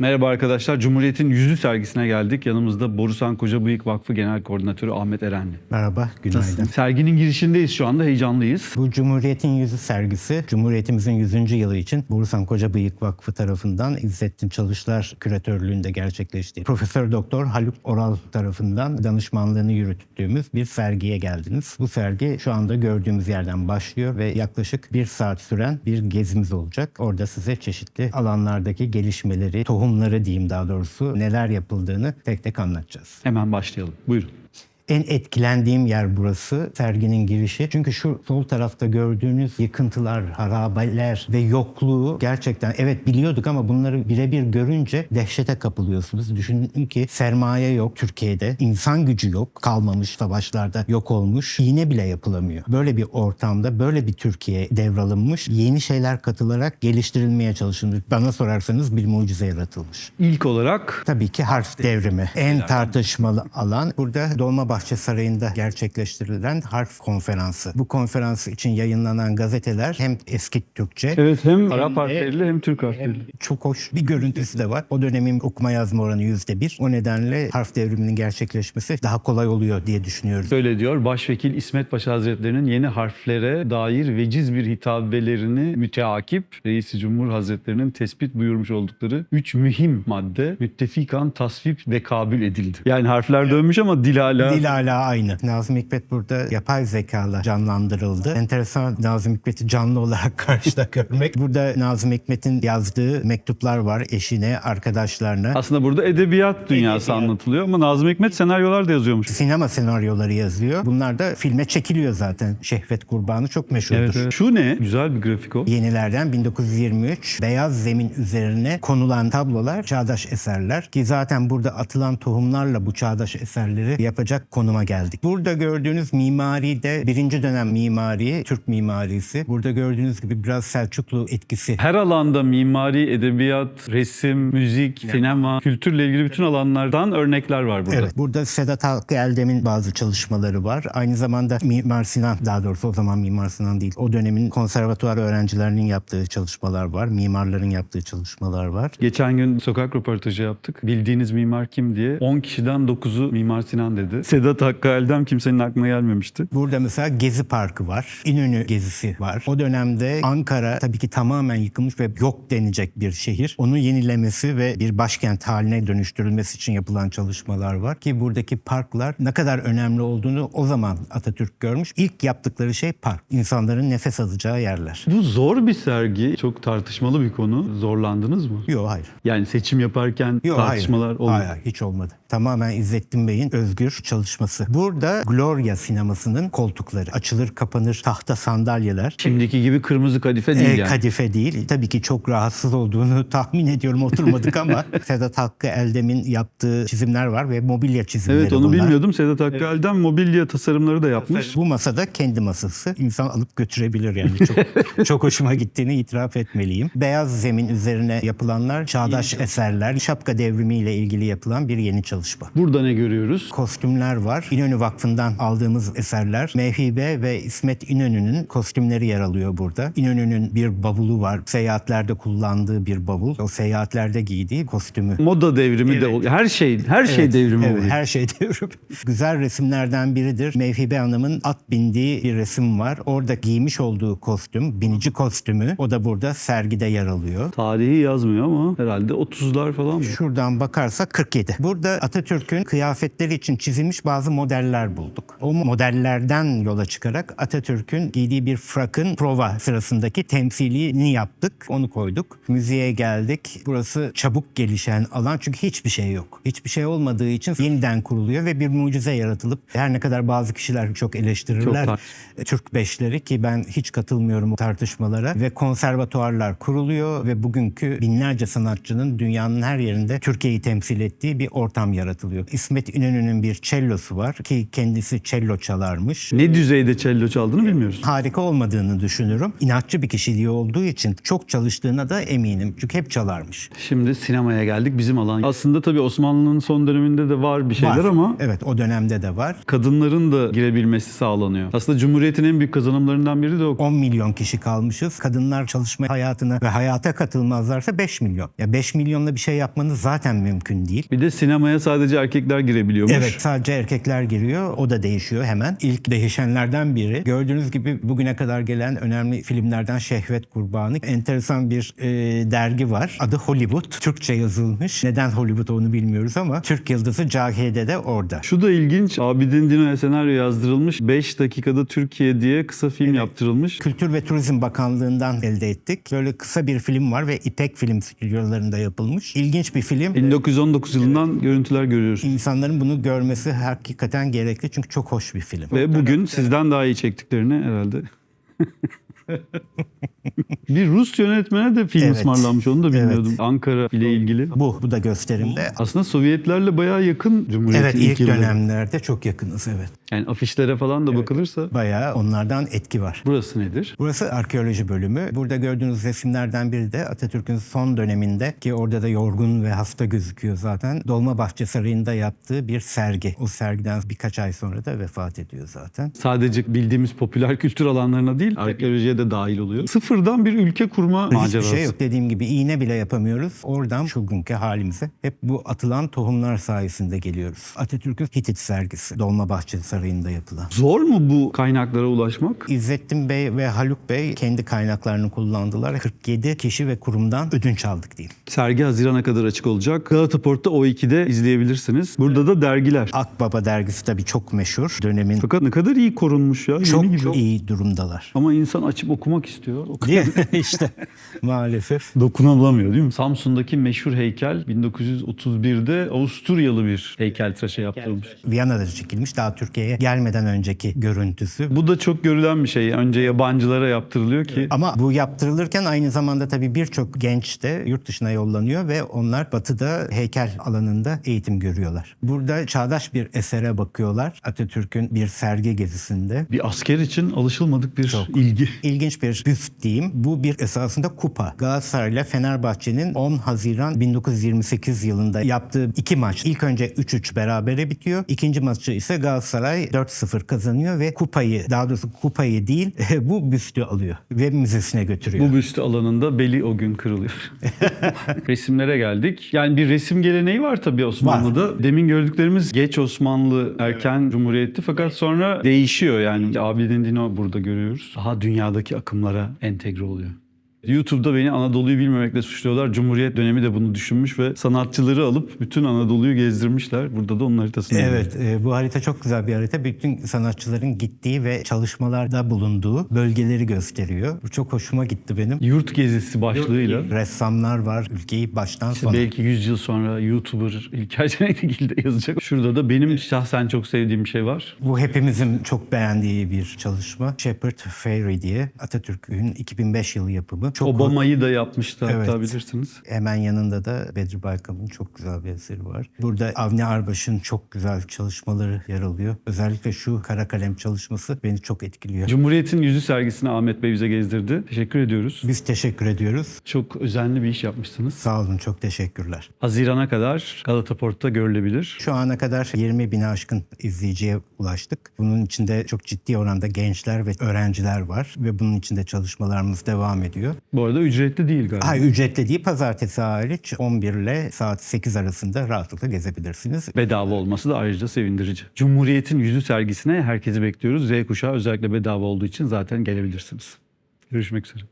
Merhaba arkadaşlar. Cumhuriyet'in yüzü sergisine geldik. Yanımızda Borusan Kocabıyık Vakfı Genel Koordinatörü Ahmet Erenli. Merhaba, günaydın. Serginin girişindeyiz şu anda. Heyecanlıyız. Bu Cumhuriyet'in Yüzü sergisi, Cumhuriyetimizin 100. yılı için Bursan Kocabıyık Vakfı tarafından İzzettin Çalışlar küratörlüğünde gerçekleşti. Profesör Doktor Haluk Oral tarafından danışmanlığını yürüttüğümüz bir sergiye geldiniz. Bu sergi şu anda gördüğümüz yerden başlıyor ve yaklaşık bir saat süren bir gezimiz olacak. Orada size çeşitli alanlardaki gelişmeleri, tohumları diyeyim daha doğrusu neler yapıldığını tek tek anlatacağız. Hemen başlayalım. Buyurun. En etkilendiğim yer burası serginin girişi. Çünkü şu sol tarafta gördüğünüz yıkıntılar, harabeler ve yokluğu gerçekten evet biliyorduk ama bunları birebir görünce dehşete kapılıyorsunuz. Düşünün ki sermaye yok Türkiye'de, insan gücü yok, kalmamış savaşlarda yok olmuş, iğne bile yapılamıyor. Böyle bir ortamda böyle bir Türkiye devralınmış, yeni şeyler katılarak geliştirilmeye çalışılmış. Bana sorarsanız bir mucize yaratılmış. İlk olarak Tabii ki harf devrimi. En tartışmalı alan burada Dolmabahçe Sarayı'nda gerçekleştirilen harf konferansı. Bu konferans için yayınlanan gazeteler hem eski Türkçe evet hem Arap de- harfleriyle hem Türk harfleriyle. çok hoş bir görüntüsü de var. O dönemin okuma yazma oranı yüzde bir. O nedenle harf devriminin gerçekleşmesi daha kolay oluyor diye düşünüyorum. Şöyle diyor, Başvekil İsmet Paşa Hazretleri'nin yeni harflere dair veciz bir hitabelerini müteakip Reis-i Cumhur Hazretleri'nin tespit buyurmuş oldukları üç mühim madde müttefikan tasvip ve kabul edildi. Yani harfler dönmüş ama dil hala... Dil hala aynı. Nazım Hikmet burada yapay zekayla canlandırıldı. Enteresan Nazım Hikmet'i canlı olarak karşıda görmek. Burada Nazım Hikmet'in yazdığı mektuplar var eşine, arkadaşlarına. Aslında burada edebiyat dünyası Edebiyat. anlatılıyor ama Nazım Hikmet senaryolar da yazıyormuş. Sinema senaryoları yazıyor. Bunlar da filme çekiliyor zaten. Şehvet Kurbanı çok meşhurdur. Evet, evet. Şu ne? Güzel bir grafik o. Yenilerden 1923 beyaz zemin üzerine konulan tablolar çağdaş eserler ki zaten burada atılan tohumlarla bu çağdaş eserleri yapacak konuma geldik. Burada gördüğünüz mimari de birinci dönem mimari, Türk mimarisi. Burada gördüğünüz gibi biraz Selçuklu etkisi Her alanda mimari, edebiyat, resim, müzik, sinema, kültürle ilgili bütün alanlardan örnekler var burada. Evet. Burada Sedat Hakkı Eldem'in bazı çalışmaları var. Aynı zamanda Mimar Sinan, daha doğrusu o zaman Mimar Sinan değil. O dönemin konservatuvar öğrencilerinin yaptığı çalışmalar var. Mimarların yaptığı çalışmalar var. Geçen gün sokak röportajı yaptık. Bildiğiniz mimar kim diye. 10 kişiden 9'u Mimar Sinan dedi. Sedat Hakkı Eldem kimsenin aklına gelmemişti. Burada mesela Gezi Parkı var. İnönü Gezisi var. O dönemde Ankara tabii ki tamamen yıkılmış ve yok denecek bir şehir. Onu yenilemesi ve bir başkent haline dönüştürülmesi için yapılan çalışmalar var. Ki buradaki parklar ne kadar önemli olduğunu o zaman Atatürk görmüş. İlk yaptıkları şey park. İnsanların nefes alacağı yerler. Bu zor bir sergi. Çok tartışmalı bir konu. Zorlandınız mı? Yok hayır. Yani seçim yaparken Yok tartışmalar hayır. oldu. Hayır, hiç olmadı. Tamamen İzzettin Bey'in özgür çalışması. Burada Gloria sinemasının koltukları açılır kapanır tahta sandalyeler. Şimdiki gibi kırmızı kadife değil E, yani. Kadife değil. Tabii ki çok rahatsız olduğunu tahmin ediyorum oturmadık ama Sedat Hakkı Eldem'in yaptığı çizimler var ve mobilya çizimleri evet onu bunlar. bilmiyordum. Sedat Hakkı Eldem mobilya tasarımları da yapmış. Bu masada kendi masası. İnsan alıp götürebilir yani. Çok, çok hoşuma gittiğini itiraf etmeliyim. Beyaz zemin üzerine yapılanlar çağdaş eserler. Şapka devrimiyle ilgili yapılan bir yeni çalışma. Burada ne görüyoruz? Kostümler var. İnönü Vakfı'ndan aldığımız eserler. Mevhibe ve İsmet İnönü'nün kostümleri yer alıyor burada. İnönü'nün bir bavulu var. Seyahatlerde kullandığı bir bavul. O seyahatlerde giydiği kostümü. Moda devrimi de oluyor. Her şey her şey Evet, devrimi evet, oluyor. Her şey devrim. Güzel resimlerden biridir. Mevhibe Hanım'ın at bindiği bir resim var. Orada giymiş olduğu kostüm, binici kostümü. O da burada sergide yer alıyor. Tarihi yazmıyor ama herhalde 30'lar falan mı? Şuradan bakarsak 47. Burada Atatürk'ün kıyafetleri için çizilmiş bazı modeller bulduk. O modellerden yola çıkarak Atatürk'ün giydiği bir frakın prova sırasındaki temsilini yaptık. Onu koyduk. Müziğe geldik. Burası çabuk gelişen alan çünkü hiçbir şey yok. Hiçbir şey olmadığı için yeniden kuruluyor ve bir mucize yaratılıp her ne kadar bazı kişiler çok eleştirirler. Çok Türk beşleri ki ben hiç katılmıyorum o tartışmalara ve konservatuarlar kuruluyor ve bugünkü binlerce sanatçının dünyanın her yerinde Türkiye'yi temsil ettiği bir ortam yaratılıyor. İsmet İnönü'nün bir cellosu tiyatrosu var ki kendisi cello çalarmış. Ne düzeyde cello çaldığını bilmiyoruz. Harika olmadığını düşünürüm. İnatçı bir kişiliği olduğu için çok çalıştığına da eminim. Çünkü hep çalarmış. Şimdi sinemaya geldik bizim alan. Aslında tabii Osmanlı'nın son döneminde de var bir şeyler Var. ama Evet o dönemde de var. kadınların da girebilmesi sağlanıyor. Aslında Cumhuriyet'in en büyük kazanımlarından biri de o. 10 milyon kişi kalmışız. Kadınlar çalışma hayatına ve hayata katılmazlarsa 5 milyon. Ya 5 milyonla bir şey yapmanız zaten mümkün değil. Bir de sinemaya sadece erkekler girebiliyormuş. Evet sadece erkekler giriyor. O da değişiyor hemen. İlk değişenlerden biri. Gördüğünüz gibi bugüne kadar gelen önemli filmlerden Şehvet Kurbanı. Enteresan bir e, dergi var. Adı Hollywood. Türkçe yazılmış. Neden Hollywood onu bilmiyoruz ama Türk yıldızı Cahide de orada. Şu da ilginç. Abidin Dino'ya senaryo yazdırılmış. 5 dakikada Türkiye diye kısa film yaptırılmış. Kültür ve Turizm Bakanlığı'ndan elde ettik. Böyle kısa bir film var ve İpek Film stüdyolarında yapılmış. İlginç bir film. 1919 yılından görüntüler görüyoruz. İnsanların bunu görmesi hakikaten gerekli çünkü çok hoş bir film. Ve bugün sizden daha iyi çektiklerini herhalde. bir Rus yönetmene de film Evet. ısmarlanmış onu da bilmiyordum. Evet. Ankara ile ilgili. Bu, bu da gösterimde. Aslında Sovyetlerle bayağı yakın Cumhuriyet'in Evet ilk yılları. dönemlerde çok yakınız evet. Yani afişlere falan da bakılırsa. Bayağı onlardan etki var. Burası nedir? Burası arkeoloji bölümü. Burada gördüğünüz resimlerden biri de Atatürk'ün son döneminde ki orada da yorgun ve hasta gözüküyor zaten. Dolmabahçe Sarayı'nda yaptığı bir sergi. O sergiden birkaç ay sonra da vefat ediyor zaten. Sadece bildiğimiz popüler kültür alanlarına değil, arkeolojiye de dahil oluyor. Sıfırdan bir ülke kurma Hiçbir macerası. şey yok. Dediğim gibi iğne bile yapamıyoruz. Oradan şu günkü halimize hep bu atılan tohumlar sayesinde geliyoruz. Atatürk'ün Hitit sergisi Dolmabahçe Sarayı'nda yapılan. Zor mu bu kaynaklara ulaşmak? İzzettin Bey ve Haluk Bey kendi kaynaklarını kullandılar. 47 kişi ve kurumdan ödünç aldık diyeyim. Sergi Haziran'a kadar açık olacak. Galata Port'ta O2'de izleyebilirsiniz. Burada da dergiler. Akbaba dergisi tabii çok meşhur. Dönemin Fakat ne kadar iyi korunmuş ya. çok Yeni gibi. iyi durumdalar. Ama insan açıp okumak istiyor. Mi? işte maalesef. Dokunulamıyor değil mi? Samsun'daki meşhur heykel 1931'de Avusturyalı bir heykeltıraşa yaptırılmış. Viyana'da çekilmiş daha Türkiye'ye gelmeden önceki görüntüsü. Bu da çok görülen bir şey. Önce yabancılara yaptırılıyor ki Ama bu yaptırılırken aynı zamanda tabii birçok genç de yurt dışına yollanıyor ve onlar batıda heykel alanında eğitim görüyorlar. Burada çağdaş bir esere bakıyorlar. Atatürk'ün bir sergi gezisinde. bir asker için alışılmadık bir Çok. ilgi. İlginç bir büst diyeyim. Bu bir esasında kupa. Galatasaray ile Fenerbahçe'nin 10 Haziran 1928 yılında yaptığı iki maç. İlk önce 3-3 berabere bitiyor. İkinci maçı ise Galatasaray 4-0 kazanıyor ve kupayı daha doğrusu kupayı değil bu büstü alıyor ve müzesine götürüyor. Bu büstü alanında beli o gün kırılıyor. Resimlere geldik. Yani bir resim geleneği var tabii Osmanlı'da. Demin gördüklerimiz geç Osmanlı, erken Cumhuriyet'ti fakat sonra değişiyor yani. Abidin Dino burada görüyoruz. Daha dünyadaki akımlara entegre oluyor. YouTube'da beni Anadolu'yu bilmemekle suçluyorlar. Cumhuriyet dönemi de bunu düşünmüş ve sanatçıları alıp bütün Anadolu'yu gezdirmişler. Burada da onun haritasını Evet, e, bu harita çok güzel bir harita. Bütün sanatçıların gittiği ve çalışmalarda bulunduğu bölgeleri gösteriyor. Bu çok hoşuma gitti benim. Yurt gezisi başlığıyla. Ressamlar var, ülkeyi baştan sona. Belki 100 yıl sonra YouTuber İlker Cenekligil'de yazacak. Şurada da benim şahsen çok sevdiğim bir şey var. Bu hepimizin çok beğendiği bir çalışma. Shepard Fairey diye Atatürk'ün 2005 yılı yapımı. Çok Obama'yı da yapmıştı hatta Evet. bilirsiniz. Hemen yanında da Bedri Baykam'ın çok güzel bir eseri var. Burada Avni Arbaş'ın çok güzel çalışmaları yer alıyor. Özellikle şu kara kalem çalışması beni çok etkiliyor. Cumhuriyet'in yüzü sergisini Ahmet Bey bize gezdirdi. Teşekkür ediyoruz. Biz teşekkür ediyoruz. Çok özenli bir iş yapmışsınız. Sağ olun, çok teşekkürler. Haziran'a kadar Galata Port'ta görülebilir. Şu ana kadar 20 bine aşkın izleyiciye ulaştık. Bunun içinde çok ciddi oranda gençler ve öğrenciler var ve bunun içinde çalışmalarımız devam ediyor. Bu arada ücretli değil galiba. Hayır ücretli değil pazartesi hariç 11 ile saat 8 arasında rahatlıkla gezebilirsiniz. Bedava olması da ayrıca sevindirici. Cumhuriyet'in yüzü sergisine herkesi bekliyoruz. Z kuşağı özellikle bedava olduğu için zaten gelebilirsiniz. Görüşmek üzere.